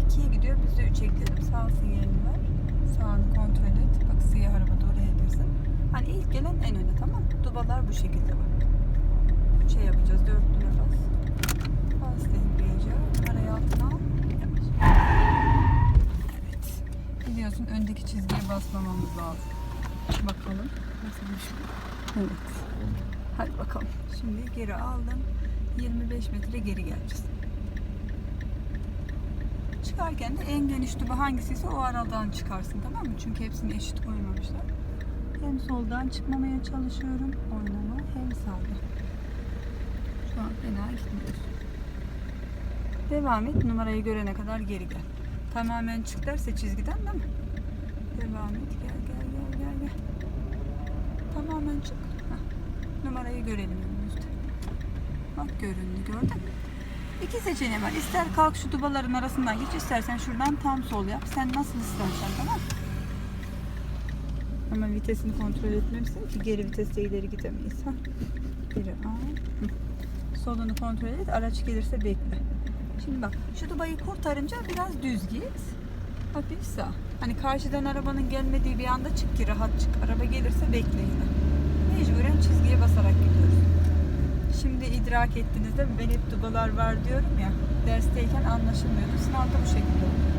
2'ye gidiyor. Biz de 3'e gidelim. Sağ sinyalini ver. Sağını kontrol et. Bak siyah araba da oraya girsin. Hani ilk gelen en öne tamam? Dubalar bu şekilde bak. Şey yapacağız. Dörtlüğüne bas. Bas debriyaja. Numarayı altına al. Evet. Biliyorsun öndeki çizgiye basmamamız lazım. Bakalım. Nasılmış bu? Evet. Hadi bakalım. Şimdi geri aldım. 25 metre geri geleceğiz. Çıkarken de en geniş duba hangisiyse o aradan çıkarsın tamam mı? Çünkü hepsini eşit koymamışlar. Hem soldan çıkmamaya çalışıyorum oynama hem sağda. Şu an fena gitmiyoruz. Devam et numarayı görene kadar geri gel. Tamamen çık derse çizgiden değil mi? Devam et gel gel gel gel gel. Tamamen çık. Heh. Numarayı görelim önümüzde. Bak göründü gördün mü? İki seçeneği var. İster kalk şu dubaların arasından geç, istersen şuradan tam sol yap. Sen nasıl istersen tamam? Ama vitesini kontrol etmemişsin ki geri viteste ileri gidemeyiz. Ha? Geri. Solunu kontrol et. Araç gelirse bekle. Şimdi bak şu dubayı kurtarınca biraz düz git. Hafif sağ. Hani karşıdan arabanın gelmediği bir anda çık ki rahat çık. Araba gelirse bekle yine. Mecburen çizgiye basarak gidiyoruz. İdrak ettiniz değil mi? Ben hep dubalar var diyorum ya. Dersteyken anlaşılmıyordu. Sınavda bu şekilde oldu.